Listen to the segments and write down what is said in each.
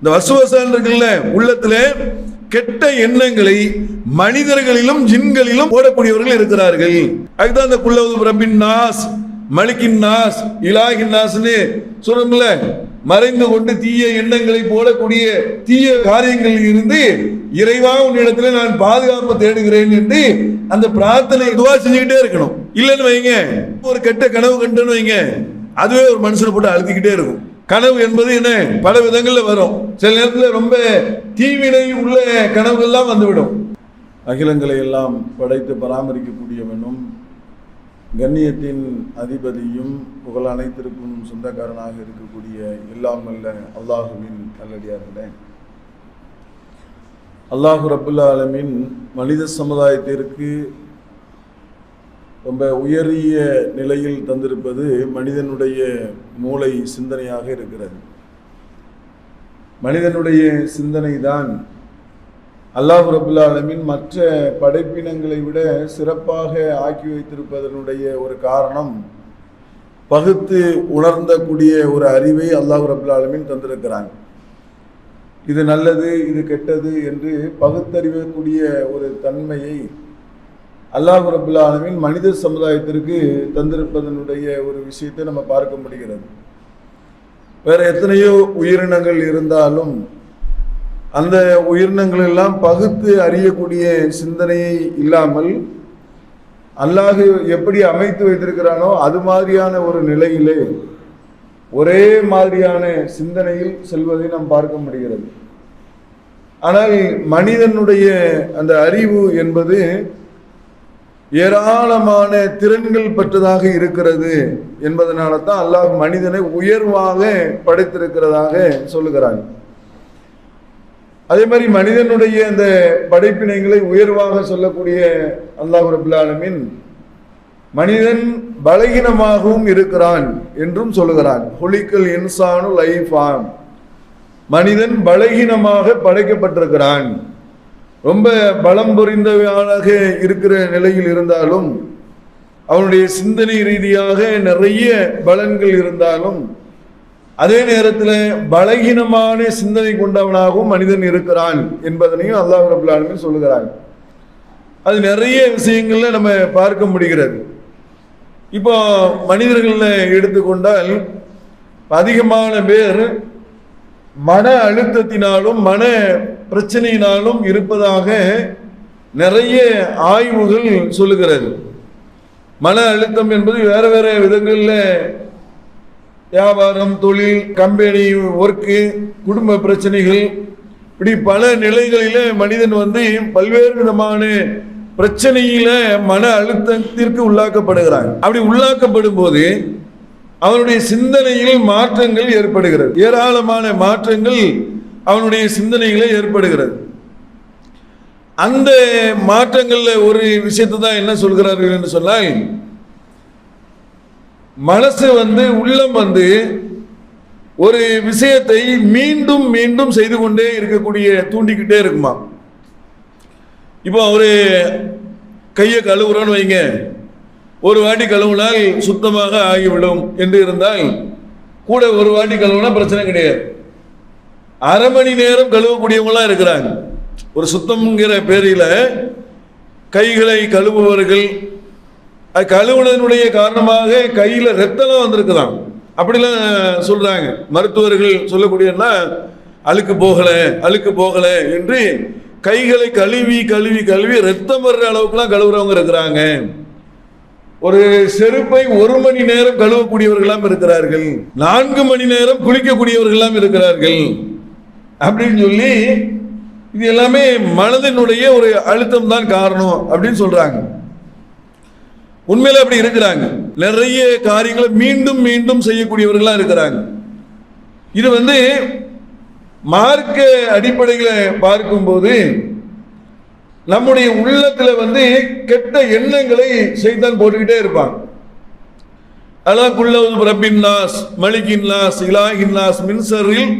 இந்த வசுவசான் இருக்குல்ல உள்ளத்துல கெட்ட எண்ணங்களை மனிதர்களிலும் ஜின்களிலும் போடக்கூடியவர்கள் இருக்கிறார்கள். அதுதான் இந்த குள்ளவது ரப்பின் நாஸ் மலிக்கின் நாஸ் இலாகின் நாஸ்னு சொல்றோம்ல. மறைந்து கொண்டு தீய எண்ணங்களை போடக்கூடிய தீய காரியங்களில் இருந்து இறைவா உன்னிடத்துல நான் பாதுகாப்பு தேடுகிறேன் என்று அந்த பிரார்த்தனை இதுவா செஞ்சுக்கிட்டே இருக்கணும். இல்லைன்னு வைங்க. ஒரு கெட்ட கனவு கண்டுன்னு வைங்க. அதுவே ஒரு மனுஷனை போட்டு அழுத்திக்கிட்டே இருக்கும். கனவு என்பது என்ன? பல விதங்களில் வரும். சில நேரத்தில் ரொம்ப தீவினை உள்ள கனவுகள்லாம் வந்துவிடும். அகிலங்களை எல்லாம் படைத்து பராமரிக்கக்கூடியவனும் கண்ணியத்தின் அதிபதியும் புகழ் அனைத்திற்கும் சொந்தக்காரனாக இருக்கக்கூடிய இல்லாமல்ல அல்லாஹுவின் நல்லடியார்களே. அல்லாஹு ரபுல்லா ஆலமின் மனித சமுதாயத்திற்கு ரொம்ப உயரிய நிலையில் தந்திருப்பது மனிதனுடைய மூளை சிந்தனையாக இருக்கிறது. மனிதனுடைய சிந்தனை தான் அல்லாஹ் ரபுல்லா ஆலமின் மற்ற படைப்பினங்களை விட சிறப்பாக ஆக்கி வைத்திருப்பதனுடைய ஒரு காரணம் பகுத்து உணர்ந்தக்கூடிய ஒரு அறிவை அல்லாஹ் ரபுல்லா தந்திருக்கிறாங்க இது நல்லது இது கெட்டது என்று பகுத்தறிவக்கூடிய ஒரு தன்மையை அல்லாஹ் ரபுல்லா ஆலமின் மனித சமுதாயத்திற்கு தந்திருப்பதனுடைய ஒரு விஷயத்தை நம்ம பார்க்க முடிகிறது. வேற எத்தனையோ உயிரினங்கள் இருந்தாலும் அந்த உயிரினங்கள் எல்லாம் பகுத்து அறியக்கூடிய சிந்தனையை இல்லாமல் அல்லாஹ் எப்படி அமைத்து வைத்திருக்கிறானோ அது மாதிரியான ஒரு நிலையிலே ஒரே மாதிரியான சிந்தனையில் செல்வதை நாம் பார்க்க முடிகிறது. ஆனால் மனிதனுடைய அந்த அறிவு என்பது ஏராளமான திறன்கள் பெற்றதாக இருக்கிறது என்பதனால தான் அல்லாஹ் மனிதனை உயர்வாக படைத்திருக்கிறதாக சொல்லுகிறாங்க அதே மாதிரி மனிதனுடைய அந்த படைப்பினைகளை உயர்வாக சொல்லக்கூடிய அல்லாஹ் ரபுல்லாலமின் மனிதன் பலகீனமாகவும் இருக்கிறான் என்றும் சொல்லுகிறான். ஹொலிக்கல் இன்சானு லைஃபான். மனிதன் பலகீனமாக படைக்கப்பட்டிருக்கிறான். ரொம்ப பலம் புரிந்தவனாக இருக்கிற நிலையில் இருந்தாலும் அவனுடைய சிந்தனை ரீதியாக நிறைய பலன்கள் இருந்தாலும் அதே நேரத்தில் பலகீனமான சிந்தனை கொண்டவனாகவும் மனிதன் இருக்கிறான் என்பதனையும் அல்லாஹ் ரபுல்லாலுமே சொல்லுகிறான். அது நிறைய விஷயங்கள்ல நம்ம பார்க்க முடிகிறது. இப்போ மனிதர்களில் எடுத்துக்கொண்டால் அதிகமான பேர் மன அழுத்தத்தினாலும் மன பிரச்சனையினாலும் இருப்பதாக நிறைய ஆய்வுகள் சொல்லுகிறது. மன அழுத்தம் என்பது வேறு வேறு விதங்களில் வியாபாரம் தொழில் கம்பெனி ஒர்க்கு குடும்ப பிரச்சனைகள் இப்படி பல நிலைகளில மனிதன் வந்து பல்வேறு விதமான பிரச்சனையில மன அழுத்தத்திற்கு உள்ளாக்கப்படுகிறாங்க அப்படி உள்ளாக்கப்படும் போது அவனுடைய சிந்தனையில் மாற்றங்கள் ஏற்படுகிறது. ஏராளமான மாற்றங்கள் அவனுடைய சிந்தனைகளே ஏற்படுகிறது. அந்த மாற்றங்களில் ஒரு விஷயத்தை தான் என்ன சொல்கிறார்கள் என்று சொன்னால் மனசு வந்து உள்ளம் வந்து ஒரு விஷயத்தை மீண்டும் மீண்டும் செய்து கொண்டே இருக்கக்கூடிய தூண்டிக்கிட்டே இருக்குமா இப்போ ஒரு கையை கழுவுறோன்னு வைங்க. ஒரு வாட்டி கழுவுனால் சுத்தமாக ஆகிவிடும் என்று இருந்தால் கூட ஒரு வாட்டி கழுவுனா பிரச்சனை கிடையாது. அரை மணி நேரம் கழுவக்கூடியவங்களாம் இருக்கிறாங்க. ஒரு சுத்தம்ங்கிற பேரில் கைகளை கழுவுபவர்கள் அது கழுவுனதனுடைய காரணமாக கையில் ரத்தம் வந்திருக்குதான். அப்படிலாம் சொல்கிறாங்க மருத்துவர்கள் சொல்லக்கூடியன்னா அழுக்கு போகலை அழுக்கு போகலை என்று கைகளை கழுவி கழுவி கழுவி ரத்தம் வர்ற அளவுக்குலாம் கழுவுறவங்க இருக்கிறாங்க. ஒரு செருப்பை ஒரு மணி நேரம் கழுவக்கூடியவர்களாம் இருக்கிறார்கள். நான்கு மணி நேரம் குளிக்கக்கூடியவர்களாம் இருக்கிறார்கள். அப்படின்னு சொல்லி இது எல்லாமே மனதினுடைய ஒரு அழுத்தம் தான் காரணம் அப்படின்னு சொல்றாங்க. உண்மையில அப்படி இருக்கிறாங்க. நிறைய காரியங்களை மீண்டும் மீண்டும் செய்யக்கூடியவர்களா இருக்கிறாங்க. இது வந்து மார்க்க அடிப்படையில் பார்க்கும்போது நம்முடைய உள்ளத்துல வந்து கெட்ட எண்ணங்களை செய்தான் போட்டுக்கிட்டே இருப்பாங்க அலாக்குள்ளது ரப்பின் நாஸ் மலிகின் நாஸ் இலாகின் நாஸ் மின்சரில்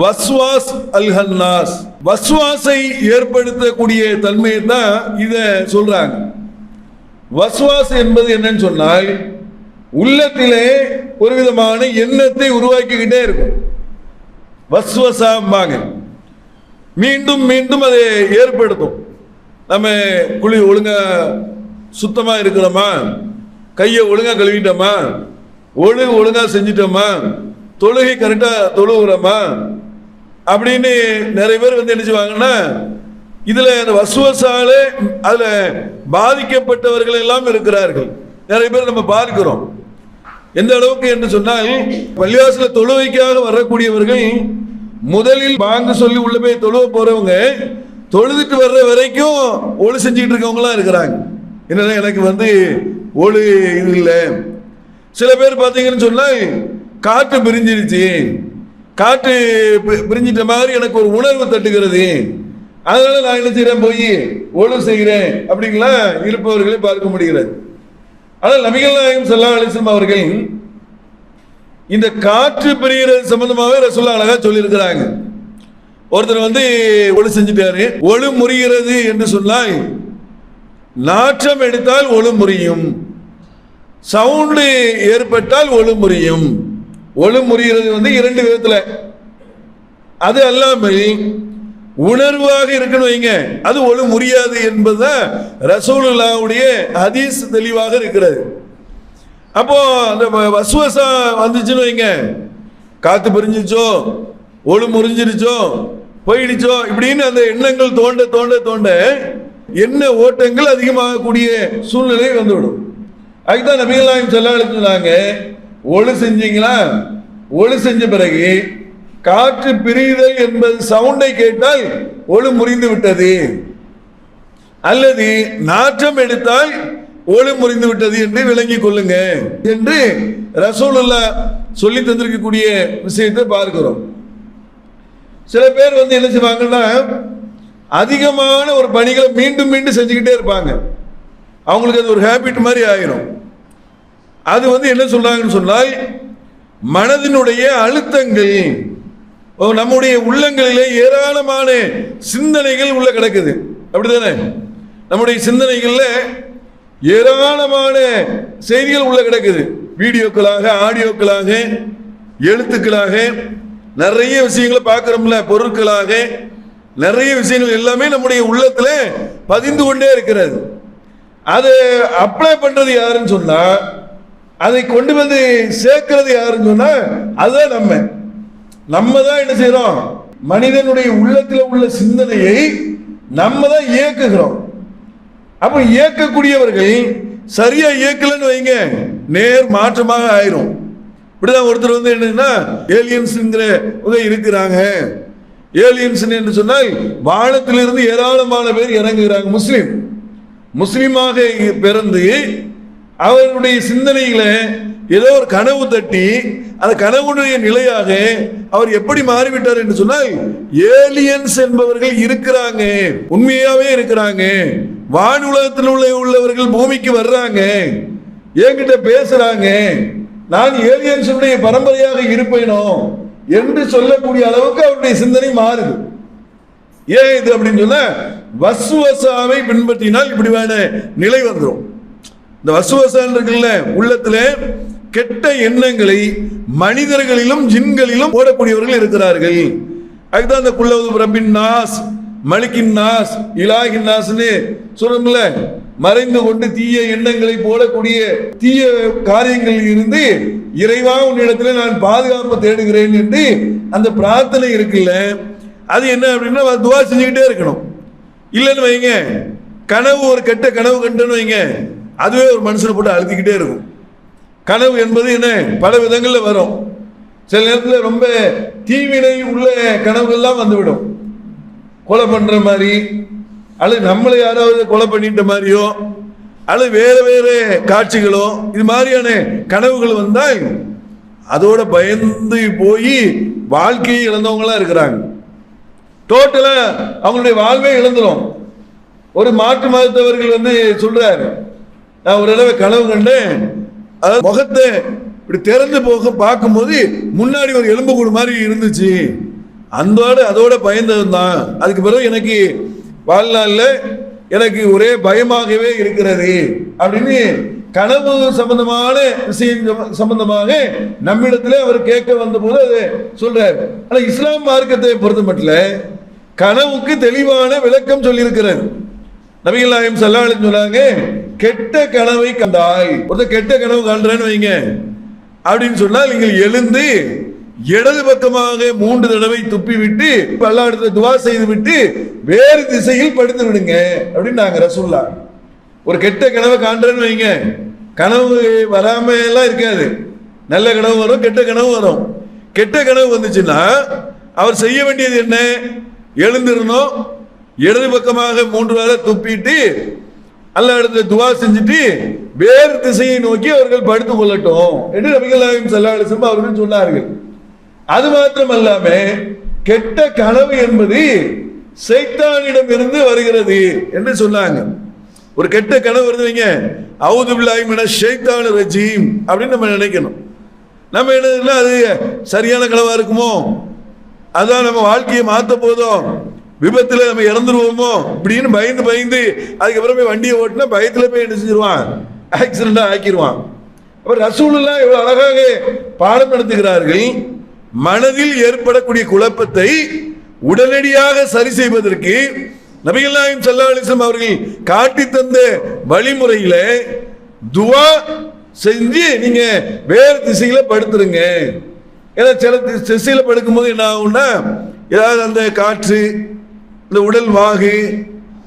வஸ்வாஸ் அல்ஹன்னாஸ். வஸ்வாஸை ஏற்படுத்தக்கூடிய தன்மையை தான் இதை சொல்றாங்க. வஸ்வாஸ் என்பது என்னன்னு சொன்னால் உள்ளத்திலே ஒரு விதமான எண்ணத்தை உருவாக்கிக்கிட்டே இருக்கும். வஸ்வசாம்பாங்க. மீண்டும் மீண்டும் அதை ஏற்படுத்தும். நம்ம குழி ஒழுங்கா சுத்தமா இருக்கிறோமா கையை ஒழுங்கா கழுவிட்டோமா? ஒழுங்கு ஒழுங்கா செஞ்சிட்டோமா? தொழுகை கரெக்டா தொழுகிறோமா அப்படின்னு நிறைய பேர் வந்து நினைச்சுவாங்கன்னா செய்வாங்கன்னா இதுல அந்த வசுவசாலே அதுல பாதிக்கப்பட்டவர்கள் எல்லாம் இருக்கிறார்கள். நிறைய பேர் நம்ம பார்க்கிறோம். எந்த அளவுக்கு என்று சொன்னால் பள்ளிவாசல தொழுவைக்காக வரக்கூடியவர்கள் முதலில் வாங்க சொல்லி உள்ள போய் தொழுவ போறவங்க தொழுதுட்டு வர்ற வரைக்கும் ஒளி செஞ்சுக்கிட்டு இருக்கவங்களாம் இருக்கிறாங்க. என்னன்னா எனக்கு வந்து ஒளி இது இல்லை. சில பேர் பார்த்தீங்கன்னு சொன்னால் காற்று பிரிஞ்சிருச்சு. காற்று பி- பிரிஞ்சிட்ட மாதிரி எனக்கு ஒரு உணர்வு தட்டுகிறது. அதனால நான் என்ன செய்கிறேன் போய் ஒழு செய்கிறேன் அப்படிங்கலாம் இருப்பவர்களை பார்க்க முடிகிறது. ஆனால் நபிகள் நாயகம் சல்லா அலைஹி அவர்கள் இந்த காற்று பிரிகிறது சம்பந்தமாகவே ரசோல்லா அழகாக சொல்லியிருக்கிறாங்க. ஒருத்தர் வந்து ஒளி செஞ்சுட்டாரு. ஒளி முறிகிறது என்று சொன்னால் நாற்றம் எடுத்தால் ஒளி முறியும். சவுண்டு ஏற்பட்டால் ஒளி முறியும். ஒளி முறிகிறது வந்து இரண்டு விதத்தில். அது அல்லாமல் உணர்வாக இருக்கணும் வைங்க. அது ஒளி முறியாது என்பதுதான் ரசூலுல்லாவுடைய ஹதீஸ் தெளிவாக இருக்கிறது. அப்போ அந்த வ- வசுவசா வந்துச்சுன்னு வைங்க. காத்து பிரிஞ்சிச்சோ ஒழு முறிஞ்சிருச்சோ? போயிடுச்சோ? இப்படின்னு அந்த எண்ணங்கள் தோண்ட தோண்ட தோண்ட எண்ண ஓட்டங்கள் அதிகமாகக்கூடிய சூழ்நிலை வந்துவிடும். அதுதான் நபிகள் நாயகம் சொல்ல சொன்னாங்க ஒளி செஞ்சீங்களா? ஒழு செஞ்ச பிறகு காற்று பிரிதல் என்பது சவுண்டை கேட்டால் ஒழு முறிந்து விட்டது. அல்லது நாற்றம் எடுத்தால் ஒளி முறிந்து விட்டது என்று விளங்கிக் கொள்ளுங்க என்று ரசூலுல்லா சொல்லி தந்திருக்கக்கூடிய விஷயத்தை பார்க்கிறோம். சில பேர் வந்து என்ன செய்வாங்கன்னா அதிகமான ஒரு பணிகளை மீண்டும் மீண்டும் செஞ்சுக்கிட்டே இருப்பாங்க. அவங்களுக்கு அது ஒரு ஹேபிட் மாதிரி ஆயிரும். அது வந்து என்ன சொல்றாங்கன்னு சொன்னால் மனதினுடைய அழுத்தங்கள் ஓ, நம்முடைய உள்ளங்களிலே ஏராளமான சிந்தனைகள் உள்ள கிடக்குது. அப்படிதானே? நம்முடைய சிந்தனைகளில் ஏராளமான செய்திகள் உள்ள கிடக்குது. வீடியோக்களாக ஆடியோக்களாக எழுத்துக்களாக நிறைய விஷயங்களை பார்க்குறோம்ல பொருட்களாக. நிறைய விஷயங்கள் எல்லாமே நம்முடைய உள்ளத்தில் பதிந்து கொண்டே இருக்கிறது. அது அப்ளை பண்ணுறது யாருன்னு சொன்னால் அதை கொண்டு வந்து சேர்க்கிறது யாருன்னு சொன்னால் அதுதான் நம்ம. நம்ம தான் என்ன செய்கிறோம் மனிதனுடைய உள்ளத்தில் உள்ள சிந்தனையை நம்ம தான் இயக்குகிறோம். அப்போ இயக்கக்கூடியவர்கள் சரியாக இயக்கலன்னு வைங்க நேர் மாற்றமாக ஆயிரும். இப்படிதான் ஒருத்தர் வந்து என்னன்னா ஏலியன்ஸ்ங்கிற இருக்கிறாங்க. ஏலியன்ஸ் என்று சொன்னால் வானத்திலிருந்து ஏராளமான பேர் இறங்குகிறாங்க முஸ்லீம். முஸ்லீமாக பிறந்து அவருடைய சிந்தனையில ஏதோ ஒரு கனவு தட்டி அந்த கனவுடைய நிலையாக அவர் எப்படி மாறிவிட்டார் என்று சொன்னால் ஏலியன்ஸ் என்பவர்கள் இருக்கிறாங்க உண்மையாவே இருக்கிறாங்க. வானுலகத்தில் உள்ள உள்ளவர்கள் பூமிக்கு வர்றாங்க என்கிட்ட பேசுறாங்க. நான் ஏலியன்ஸுடைய பரம்பரையாக இருப்பேனோ என்று சொல்லக்கூடிய அளவுக்கு அவருடைய சிந்தனை மாறுது. ஏன் இது அப்படின்னு சொன்ன வசுவசாவை பின்பற்றினால் இப்படி வேண நிலை வந்துடும் இந்த வசுவசான் இருக்குல்ல உள்ளத்துல கெட்ட எண்ணங்களை மனிதர்களிலும் ஜின்களிலும் ஓடக்கூடியவர்கள் இருக்கிறார்கள். அதுதான் அந்த குள்ளவது பிரபின் நாஸ் மலிக்கின் நாஸ் இலாகின் நாஸ்னு சொல்றோம்ல மறைந்து கொண்டு தீய எண்ணங்களை போடக்கூடிய தீய காரியங்களில் இருந்து இறைவா உன்னிடத்துல நான் பாதுகாப்பு தேடுகிறேன் என்று அந்த பிரார்த்தனை இருக்குல்ல? அது என்ன அப்படின்னா துவா செஞ்சுக்கிட்டே இருக்கணும். இல்லைன்னு வைங்க. கனவு ஒரு கெட்ட கனவு கண்டுன்னு வைங்க. அதுவே ஒரு மனுஷனை போட்டு அழுத்திக்கிட்டே இருக்கும். கனவு என்பது என்ன? பல விதங்களில் வரும். சில நேரத்தில் ரொம்ப தீவினை உள்ள கனவுகள்லாம் வந்துவிடும். கொலை பண்ணுற மாதிரி அல்லது நம்மளை யாராவது கொலை பண்ணிட்ட மாதிரியோ அல்லது வேற வேற காட்சிகளோ இது மாதிரியான கனவுகள் வந்தால் அதோட பயந்து போய் வாழ்க்கையை இழந்தவங்களா இருக்கிறாங்க. டோட்டலா அவங்களுடைய வாழ்வே இழந்துரும். ஒரு மாற்று மதத்தவர்கள் வந்து சொல்றாரு நான் ஒரு தடவை கனவு கண்டேன். அதாவது முகத்தை இப்படி திறந்து போக பார்க்கும்போது முன்னாடி ஒரு எலும்பு கூடு மாதிரி இருந்துச்சு. அந்தோட அதோட பயந்தவன் தான் அதுக்கு பிறகு எனக்கு வாழ்நாளில் எனக்கு ஒரே பயமாகவே இருக்கிறது அப்படின்னு கனவு சம்பந்தமான விஷயம் சம்பந்தமாக நம்மிடத்துல அவர் கேட்க வந்தபோது அது சொல்றார். ஆனா இஸ்லாம் மார்க்கத்தை பொறுத்த மட்டும் கனவுக்கு தெளிவான விளக்கம் சொல்லியிருக்கிறார். நபிகள் நாயம் சல்லாலும் சொன்னாங்க கெட்ட கனவை கண்டாய். ஒருத்தர் கெட்ட கனவு காண்றேன்னு வைங்க. அப்படின்னு சொன்னால் நீங்கள் எழுந்து இடது பக்கமாக மூன்று தடவை துப்பி விட்டு பல்லாடத்தை துவா செய்து விட்டு வேறு திசையில் படுத்து விடுங்க அப்படின்னு நாங்கள் ரசூல்லா. ஒரு கெட்ட கனவை காண்றேன்னு வைங்க. கனவு வராம எல்லாம் இருக்காது. நல்ல கனவு வரும் கெட்ட கனவு வரும். கெட்ட கனவு வந்துச்சுன்னா அவர் செய்ய வேண்டியது என்ன? எழுந்திருந்தோம் இடது பக்கமாக மூன்று வேளை துப்பிட்டு அல்ல இடத்துல துவா செஞ்சுட்டு வேறு திசையை நோக்கி அவர்கள் படுத்துக் கொள்ளட்டும் என்று நபிகள் நாயகம் ஸல்லல்லாஹு அவர்கள் சொன்னார்கள். அது மாத்திரம் அல்லாம கெட்ட கனவு என்பது சைத்தானிடம் இருந்து வருகிறது என்று சொன்னாங்க. ஒரு கெட்ட கனவு வருது வைங்க. அவுது பில்லாஹி மினஷ் ரஜீம் அப்படின்னு நம்ம நினைக்கணும். நம்ம என்ன அது சரியான கனவா இருக்குமோ? அதான் நம்ம வாழ்க்கையை மாத்த போதும் விபத்துல நம்ம இறந்துருவோமோ? இப்படின்னு பயந்து பயந்து அதுக்கப்புறம் போய் வண்டியை ஓட்டினா பயத்துல போய் என்ன செஞ்சிருவான்? ஆக்சிடென்டா ஆக்கிடுவான் அப்ப ரசூலெல்லாம் இவ்வளோ அழகாக பாடம் நடத்துகிறார்கள். மனதில் ஏற்படக்கூடிய குழப்பத்தை உடனடியாக சரி செய்வதற்கு நபிகள் நாயகம் ஸல்லல்லாஹு அவர்கள் காட்டி தந்த வழிமுறையில துவா செஞ்சு நீங்க வேறு திசையில படுத்துருங்க. ஏன்னா சில தி- திசையில படுக்கும்போது என்ன ஆகும்னா ஏதாவது அந்த காற்று இந்த உடல் வாகு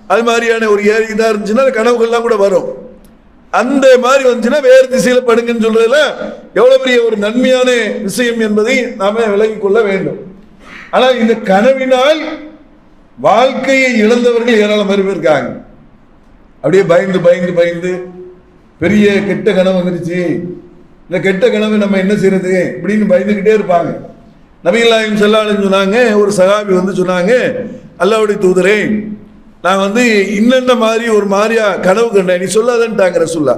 அது மாதிரியான ஒரு ஏரி இதாக இருந்துச்சுன்னா அந்த கனவுகள்லாம் கூட வரும். அந்த மாதிரி வந்துச்சுன்னா வேறு திசையில படுங்கன்னு சொல்றதுல எவ்வளவு பெரிய ஒரு நன்மையான விஷயம் என்பதை நாம விலகிக் கொள்ள வேண்டும். ஆனால் இந்த கனவினால் வாழ்க்கையை இழந்தவர்கள் ஏராளம் பேர் இருக்காங்க. அப்படியே பயந்து பயந்து பயந்து பெரிய கெட்ட கனவு வந்துருச்சு. இந்த கெட்ட கனவு நம்ம என்ன செய்யறது இப்படின்னு பயந்துக்கிட்டே இருப்பாங்க. நபிகள் நாயகம் சொன்னாங்க ஒரு சகாபி வந்து சொன்னாங்க அல்லாவுடைய தூதரே நான் வந்து இன்னென்ன மாதிரி ஒரு மாதிரியா கனவு கண்டேன்? நீ சொல்லாதன்ட்டாங்க ரசுல்லா.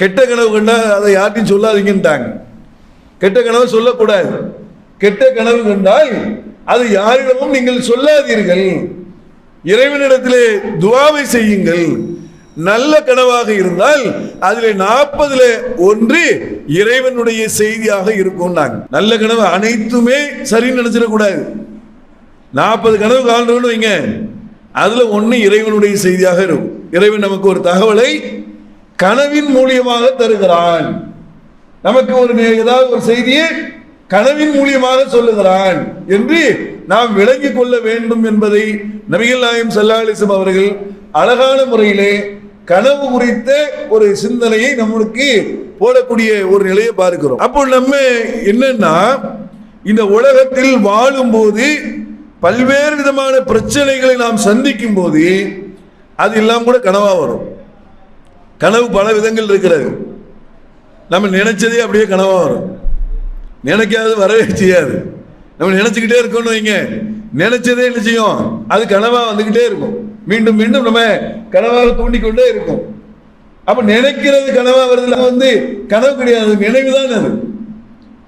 கெட்ட கனவு கண்டா அதை யார்ட்டையும் சொல்லாதீங்கன்ட்டாங்க. கெட்ட கனவு சொல்லக்கூடாது. கெட்ட கனவு கண்டால் அது யாரிடமும் நீங்கள் சொல்லாதீர்கள். இறைவனிடத்திலே துவாவை செய்யுங்கள். நல்ல கனவாக இருந்தால் அதில் நாற்பதுல ஒன்று இறைவனுடைய செய்தியாக இருக்கும் நல்ல கனவு அனைத்துமே சரின்னு நினைச்சிடக்கூடாது. நாற்பது கனவு காண்றோம்னு வைங்க. அதுல ஒன்று இறைவனுடைய செய்தியாக இருக்கும். இறைவன் நமக்கு ஒரு தகவலை கனவின் மூலியமாக தருகிறான். நமக்கு ஒரு ஏதாவது ஒரு செய்தியை கனவின் மூலியமாக சொல்லுகிறான் என்று நாம் விளங்கிக் கொள்ள வேண்டும் என்பதை நபிகள் நாயம் சல்லாலிசம் அவர்கள் அழகான முறையிலே கனவு குறித்த ஒரு சிந்தனையை நம்மளுக்கு போடக்கூடிய ஒரு நிலையை பார்க்கிறோம். அப்போ நம்ம என்னன்னா இந்த உலகத்தில் வாழும்போது பல்வேறு விதமான பிரச்சனைகளை நாம் சந்திக்கும் போது அது எல்லாம் கூட கனவா வரும். கனவு பல விதங்கள் இருக்கிறது. நம்ம நினைச்சதே அப்படியே கனவா வரும். நினைக்காது வரவே செய்யாது. நம்ம நினைச்சுக்கிட்டே இருக்கோம்னு வைங்க. நினைச்சதே என்ன செய்யும் அது கனவா வந்துகிட்டே இருக்கும். மீண்டும் மீண்டும் நம்ம கனவாக தூண்டிக்கொண்டே இருக்கும். அப்ப நினைக்கிறது கனவா வருதுல வந்து கனவு கிடையாது. நினைவுதான் அது.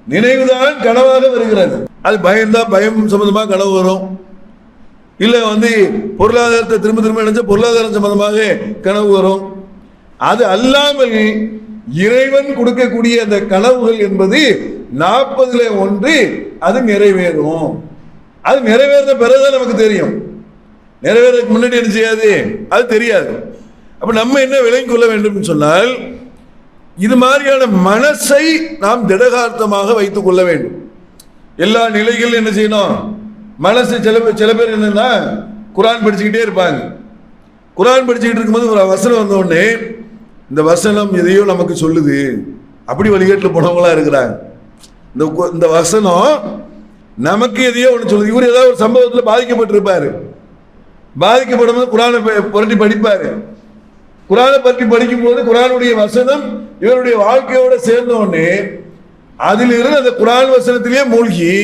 நினைவுதான் கனவாக வருகிறது. அது பயம்தா பயம் சம்பந்தமாக கனவு வரும். இல்லை வந்து பொருளாதாரத்தை திரும்ப திரும்ப நினைச்ச பொருளாதாரம் சம்பந்தமாக கனவு வரும். அது அல்லாமல் இறைவன் கொடுக்கக்கூடிய அந்த கனவுகள் என்பது நாற்பதுல ஒன்று அது நிறைவேறும். அது நிறைவேறின பிறகுதான் நமக்கு தெரியும். நிறைவேறதுக்கு முன்னாடி என்ன செய்யாது? அது தெரியாது. அப்ப நம்ம என்ன விளங்கிக் கொள்ள வேண்டும் சொன்னால் இது மாதிரியான மனசை நாம் திடகார்த்தமாக வைத்துக் கொள்ள வேண்டும். எல்லா நிலைகளிலும் என்ன செய்யணும்? மனசு சில பேர் சில பேர் என்னன்னா குரான் படிச்சுக்கிட்டே இருப்பாங்க. குரான் படிச்சுக்கிட்டு இருக்கும்போது ஒரு வசனம் வந்தோடனே இந்த வசனம் எதையோ நமக்கு சொல்லுது. அப்படி வழிகேட்டில் போனவங்களாம் இருக்கிறாங்க. இந்த கு- இந்த வசனம் நமக்கு எதையோ ஒன்று சொல்லுது. இவர் ஏதாவது ஒரு சம்பவத்தில் பாதிக்கப்பட்டிருப்பாரு. பாதிக்கப்படும் போது குரானை புரட்டி படிப்பாரு. குரானை பற்றி படிக்கும்போது குரானுடைய வசனம் இவருடைய வாழ்க்கையோட சேர்ந்த உடனே அதிலிருந்து அந்த குரான் வசனத்திலேயே மூழ்கி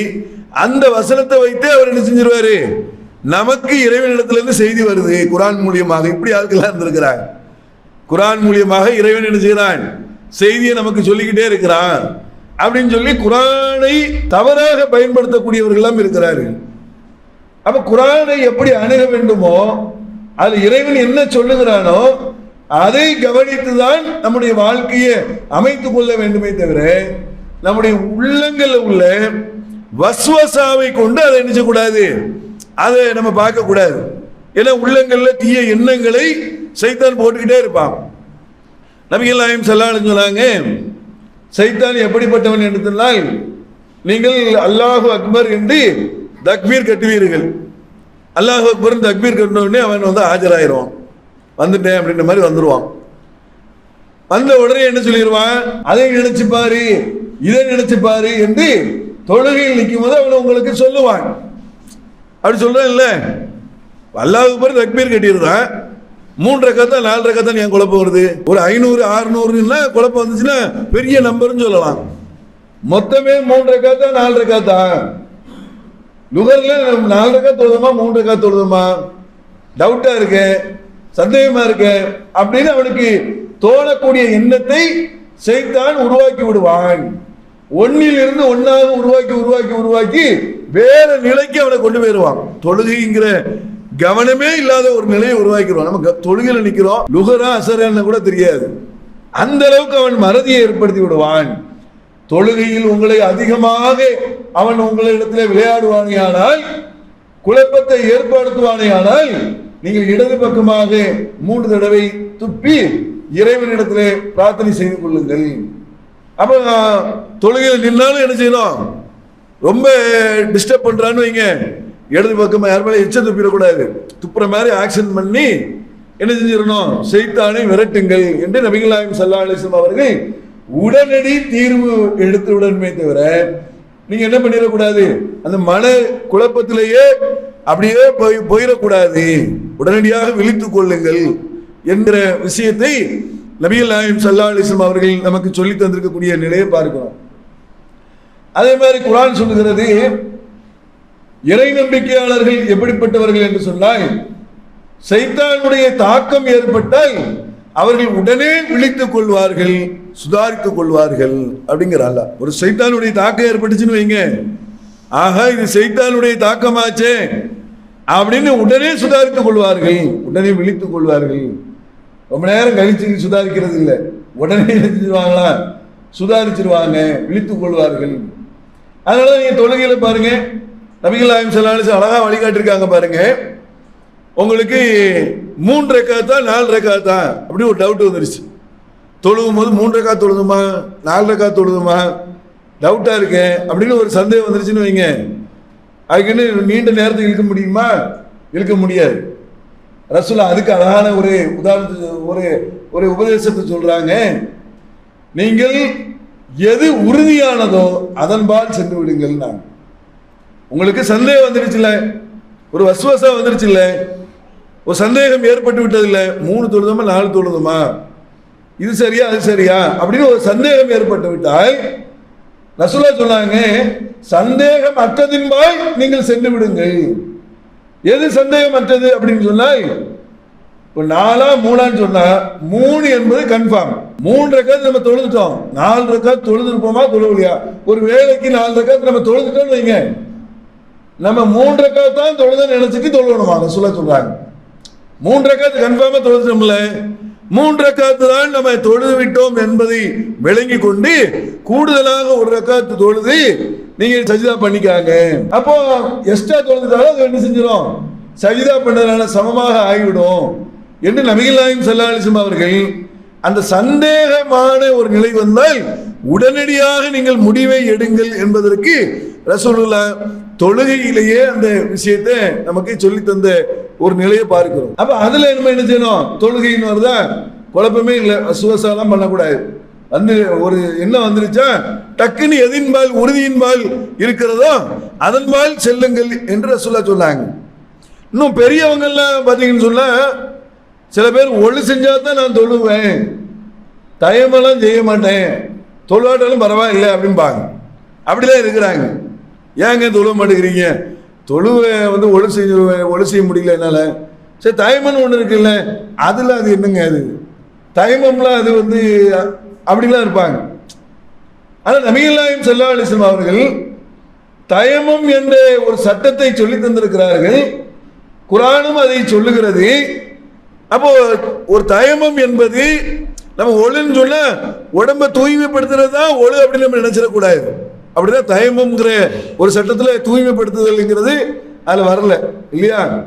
அந்த வசனத்தை வைத்து அவர் என்ன செஞ்சிருவாரு? நமக்கு இறைவனிடத்திலிருந்து செய்தி வருது. குரான் மூலியமாக. இப்படி ஆட்கள்லாம் இருந்திருக்கிறாங்க. குரான் மூலியமாக இறைவன் என்ன செய்கிறான்? செய்தியை நமக்கு சொல்லிக்கிட்டே இருக்கிறான். அப்படின்னு சொல்லி குரானை தவறாக பயன்படுத்தக்கூடியவர்களாம் இருக்கிறாரு அப்ப குரானை எப்படி அணுக வேண்டுமோ அது இறைவன் என்ன சொல்லுகிறானோ அதை கவனித்துதான் நம்முடைய வாழ்க்கையை அமைத்துக் கொள்ள வேண்டுமே தவிர நம்முடைய உள்ளங்கள்ல உள்ள வஸ்வசாவை கொண்டு அதை நினைச்சக்கூடாது அதை நம்ம பார்க்க கூடாது. ஏன்னா உள்ளங்கள்ல தீய எண்ணங்களை சைத்தான் போட்டுக்கிட்டே இருப்பான். நபிகள் நாயம் செல்லான்னு சொன்னாங்க சைத்தான் எப்படிப்பட்டவன் என்று சொன்னால் நீங்கள் அல்லாஹு அக்பர் என்று தக்பீர் கட்டுவீர்கள். அல்லாஹு அக்பர் தக்பீர் கட்டினோடனே அவன் வந்து ஆஜராயிருவான் வந்துட்டேன் அப்படின்ற மாதிரி வந்துருவான். வந்த உடனே என்ன சொல்லிடுவான் அதை நினைச்சு பாரு இதை நினைச்சு பாரு என்று தொழுகையில் நிற்கும் போது அவன் உங்களுக்கு சொல்லுவான். அப்படி சொல்றேன் இல்லை அல்லாஹ் அக்பர் தக்பீர் கட்டிடுறான் மூன்று ரக்கத்தா நாலு ரக்கத்தான் ஏன் குழப்பம் வருது? ஒரு ஐநூறு அறுநூறுன்னா குழப்பம் வந்துச்சுன்னா பெரிய நம்பர்னு சொல்லலாம். மொத்தமே மூன்று ரக்காத்தா நாலு ரக்காத்தா? நுகர்ல நாலு ரக்கா தொழுதுமா மூன்று ரக்கா தொழுதுமா டவுட்டா இருக்கு. சந்தேகமா இருக்கு அப்படின்னு அவனுக்கு தோணக்கூடிய எண்ணத்தை செய்தான் உருவாக்கி விடுவான். ஒன்னில் இருந்து ஒன்னாக உருவாக்கி உருவாக்கி உருவாக்கி வேற நிலைக்கு அவனை கொண்டு போயிடுவான் தொழுகைங்கிற கவனமே இல்லாத ஒரு நிலையை உருவாக்கிடுவான். நம்ம தொழுகையில் நிற்கிறோம் லுகரா அசரன்னு கூட தெரியாது. அந்த அளவுக்கு அவன் மறதியை ஏற்படுத்தி விடுவான். தொழுகையில் உங்களை அதிகமாக அவன் உங்களிடத்தில் விளையாடுவானேயானால் குழப்பத்தை ஏற்படுத்துவானேயானால் நீங்கள் இடது பக்கமாக மூன்று தடவை துப்பி இறைவனிடத்திலே பிரார்த்தனை செய்து கொள்ளுங்கள். அப்ப தொழுகையில் நின்னாலும் என்ன செய்யணும்? ரொம்ப டிஸ்டர்ப் பண்றான்னு வைங்க. இடது பக்கம் யார் மேலே எச்ச துப்பிடக்கூடாது. துப்புற மாதிரி ஆக்ஷன் பண்ணி என்ன செஞ்சிடணும்? செய்தானை விரட்டுங்கள் என்று நபிகள் நாயகம் சல்லா அலிஸ்லாம் அவர்கள் உடனடி தீர்வு எடுத்து விடணுமே தவிர நீங்க என்ன பண்ணிடக்கூடாது? அந்த மன குழப்பத்திலேயே அப்படியே போய் போயிடக்கூடாது. உடனடியாக விழித்துக் கொள்ளுங்கள் என்கிற விஷயத்தை நபிகள் நாயம் சல்லா அலிஸ்லாம் அவர்கள் நமக்கு சொல்லி தந்திருக்கக்கூடிய நிலையை பார்க்கிறோம். அதே மாதிரி குரான் சொல்லுகிறது இறை நம்பிக்கையாளர்கள் எப்படிப்பட்டவர்கள் என்று சொன்னால் சைத்தானுடைய தாக்கம் ஏற்பட்டால் அவர்கள் உடனே விழித்துக் கொள்வார்கள் சுதாரித்துக் கொள்வார்கள் அப்படிங்கிற அல்ல. ஒரு சைத்தானுடைய தாக்கம் ஏற்பட்டுச்சுன்னு வைங்க. ஆகா இது சைத்தானுடைய தாக்கமாச்சே அப்படின்னு உடனே சுதாரித்துக் கொள்வார்கள். உடனே விழித்துக் கொள்வார்கள். ரொம்ப நேரம் கழிச்சு சுதாரிக்கிறது இல்லை. உடனே என்ன செஞ்சிருவாங்களா சுதாரிச்சிருவாங்க விழித்துக் கொள்வார்கள். அதனால நீங்க தொழுகையில பாருங்க. நபிகள் ஆயம் செல்லாலும் அழகா வழிகாட்டிருக்காங்க பாருங்க. உங்களுக்கு மூன்று ரெக்காத்தா நாலு ரெக்காத்தா அப்படி ஒரு டவுட் வந்துருச்சு. தொழுகும் போது மூன்று ரெக்கா தொழுதுமா? நாலு ரெக்கா தொழுதுமா டவுட்டாக இருக்கு. அப்படின்னு ஒரு சந்தேகம் வந்துருச்சுன்னு வைங்க. அதுக்குன்னு நீண்ட நேரத்துக்கு இழுக்க முடியுமா? இழுக்க முடியாது. ரசூலா அதுக்கு அழகான ஒரு உதாரணத்து ஒரு ஒரு உபதேசத்தை சொல்கிறாங்க நீங்கள் எது உறுதியானதோ அதன்பால் சென்று விடுங்கள் நான். உங்களுக்கு சந்தேகம் வந்துருச்சுல்ல? ஒரு வசுவசா வந்துருச்சுல்ல? ஒரு சந்தேகம் ஏற்பட்டு விட்டதில்லை. மூணு தொழுதுமா நாலு தொழுதுமா? இது சரியா அது சரியா? அப்படின்னு ஒரு சந்தேகம் ஏற்பட்டு விட்டால் ரசூலா சொன்னாங்க சந்தேகம் அற்றதின்பாய் நீங்கள் சென்று விடுங்கள். எது சந்தேகம் அற்றது அப்படின்னு சொன்னால் இப்போ நாலா மூணான்னு சொன்னா மூணு என்பது கன்ஃபார்ம் மூணு ரக்காத்து நம்ம தொழுதுட்டோம். நாலு ரக்காத்து தொழுதுருப்போமா தொழுவலையா ஒரு வேலைக்கு நாலு ரக்காத்து நம்ம தொழுதுட்டோம்னு வைங்க. நம்ம மூன்று ரக்காத்து தான் தொழுதுன்னு நினைச்சிட்டு தொழுவணுமா ரசூலா சொல்றாங்க. மூன்று ரக்காத்து கன்ஃபார்மா தொழுதுட்டோம்ல. மூன்று ரக்காத்து தான் நம்ம தொழுது விட்டோம் என்பதை விளங்கி கொண்டு கூடுதலாக ஒரு ரக்காத்து தொழுது நீங்க சஜிதா பண்ணிக்காங்க. அப்போ எக்ஸ்ட்ரா தொழுதுட்டாலும் அது என்ன செஞ்சிடும் சஜிதா பண்ணதுனால சமமாக ஆகிவிடும். என்று நபிகள் நாயகம் செல்லாலிசம் அவர்கள் அந்த சந்தேகமான ஒரு நிலை வந்தால் உடனடியாக நீங்கள் முடிவை எடுங்கள் என்பதற்கு ரசூலுல்லா தொழுகையிலேயே அந்த விஷயத்தை நமக்கு சொல்லி தந்த ஒரு நிலையை பார்க்கிறோம். அப்ப அதுல நம்ம என்ன செய்யணும்? தொழுகைன்னு வருதா? குழப்பமே இல்லை. சுவசாலாம் பண்ணக்கூடாது. வந்து ஒரு என்ன வந்துருச்சா? டக்குன்னு எதின்பால் உறுதியின்பால் இருக்கிறதோ? அதன்பால் செல்லுங்கள் என்று சொல்ல சொன்னாங்க. இன்னும் பெரியவங்கெல்லாம் பார்த்தீங்கன்னு சொன்னால் சில பேர் ஒழு செஞ்சா தான் நான் தொழுவேன். தயமெல்லாம் செய்ய மாட்டேன். தொழுவாட்டாலும் பரவாயில்லை அப்படிம்பாங்க. அப்படிதான் இருக்கிறாங்க. ஏங்க தொழுவ மாட்டேங்கிறீங்க? தொழுவை வந்து ஒழு செய்ய ஒழு செய்ய முடியல என்னால். சரி தயமன் ஒன்று இருக்குல்ல அதில் அது என்னங்க அது? தயமம்லாம் அது வந்து அப்படிலாம் இருப்பாங்க. ஆனால் நபிகள்நாயம் செல்லா அலிஸ்லாம் அவர்கள் தயமம் என்ற ஒரு சட்டத்தை சொல்லி தந்திருக்கிறார்கள். குரானும் அதை சொல்லுகிறது. அப்போ ஒரு தயமம் என்பது நம்ம ஒழுன்னு சொன்னால் உடம்ப தூய்மைப்படுத்துறது தான் ஒழு அப்படின்னு நம்ம நினைச்சிடக்கூடாது அப்படிதான் தயமம்ங்கிற ஒரு சட்டத்தில் தூய்மைப்படுத்துதல்ங்கிறது அதில் வரல இல்லையா?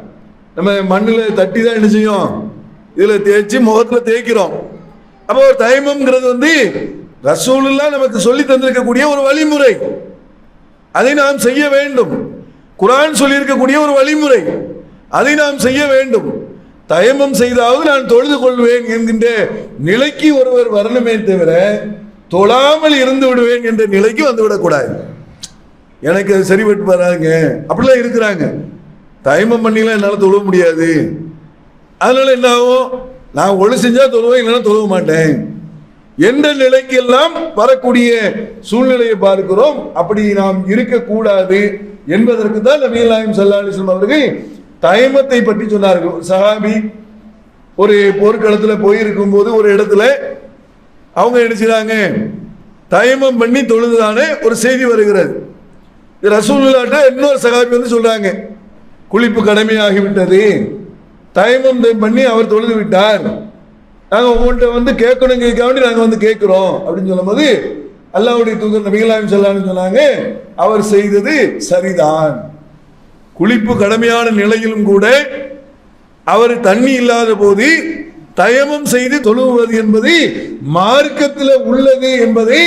நம்ம மண்ணில் தட்டி தான் என்ன செய்யும்? இதில் தேய்ச்சி முகத்தில் தேய்க்கிறோம். அப்போ ஒரு தயமம்ங்கிறது வந்து ரசூலெல்லாம் நமக்கு சொல்லி தந்திருக்கக்கூடிய ஒரு வழிமுறை. அதை நாம் செய்ய வேண்டும். குரான் சொல்லியிருக்கக்கூடிய ஒரு வழிமுறை. அதை நாம் செய்ய வேண்டும். தயமம் செய்தாவது நான் தொழுது கொள்வேன் என்கின்ற நிலைக்கு ஒருவர் வரணுமே தவிர தொழாமல் இருந்து விடுவேன் என்ற நிலைக்கு வந்து விடக்கூடாது. எனக்கு அது சரிபட்டு வராங்க அப்படிலாம் இருக்கிறாங்க. தயமம் பண்ணிலாம் என்னால் தொழுவ முடியாது. அதனால என்ன ஆகும்? நான் ஒழு செஞ்சா தொழுவேன் இல்லைன்னா தொழுவ மாட்டேன். எந்த நிலைக்கெல்லாம் வரக்கூடிய சூழ்நிலையை பார்க்கிறோம். அப்படி நாம் இருக்கக்கூடாது என்பதற்கு தான் நபிகள் நாயம் சல்லா அலிஸ்லாம் அவர்கள் தயமத்தை பற்றி சொன்னார்கள். சஹாபி ஒரு போர்க்களத்தில் போயிருக்கும் போது ஒரு இடத்துல அவங்க என்ன செய்கிறாங்க தயமம் பண்ணி தொழுதுதானே ஒரு செய்தி வருகிறது. இது இன்னொரு சகாபி வந்து சொல்றாங்க. குளிப்பு கடமையாகிவிட்டது. தயமம் பண்ணி அவர் தொழுது விட்டார். நாங்கள் உங்கள்கிட்ட வந்து கேட்கணுங்கிறதுக்காக வேண்டி நாங்கள் வந்து கேட்குறோம் அப்படின்னு சொல்லும்போது அல்லாவுடைய தூதர் நபிகளாயும் சொல்லான்னு சொன்னாங்க அவர் செய்தது சரிதான். குளிப்பு கடமையான நிலையிலும் கூட அவர் தண்ணி இல்லாத போது தயமம் செய்து தொழுவது என்பது மார்க்கத்தில் உள்ளது என்பதை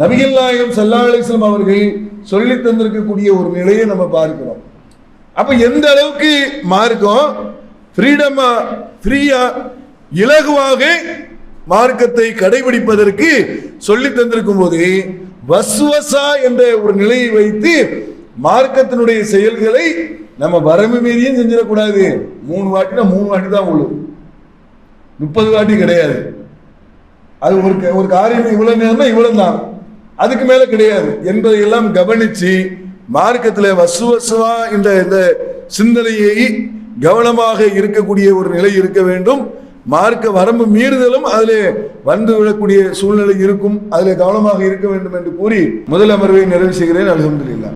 நபிகள் நாயகம் சல்லா அலிஸ்லாம் அவர்கள் சொல்லி தந்திருக்கக்கூடிய ஒரு நிலையை நம்ம பார்க்கிறோம். அப்ப எந்த அளவுக்கு மார்க்கம் ஃப்ரீடமா ஃப்ரீயா இலகுவாக மார்க்கத்தை கடைபிடிப்பதற்கு சொல்லி தந்திருக்கும் போது வஸ்வசா என்ற ஒரு நிலையை வைத்து மார்க்கத்தினுடைய செயல்களை நம்ம வரம்பு மீறியும் செஞ்சிடக்கூடாது. மூணு வாட்டினா மூணு வாட்டி தான் உள்ளது முப்பது வாட்டி கிடையாது. அது ஒரு க- ஒரு காரியம் இவ்வளவு நேரம்னா இவ்வளவு தான் அதுக்கு மேல கிடையாது. என்பதையெல்லாம் கவனிச்சு மார்க்கத்தில் வசுவசுவா என்ற இந்த சிந்தனையை கவனமாக இருக்கக்கூடிய ஒரு நிலை இருக்க வேண்டும். மார்க்க வரம்பு மீறுதலும் அதிலே வந்து விடக்கூடிய சூழ்நிலை இருக்கும். அதிலே கவனமாக இருக்க வேண்டும் என்று கூறி முதல் அமர்வை நிறைவு செய்கிறேன். அல்ஹம்துலில்லாஹ்.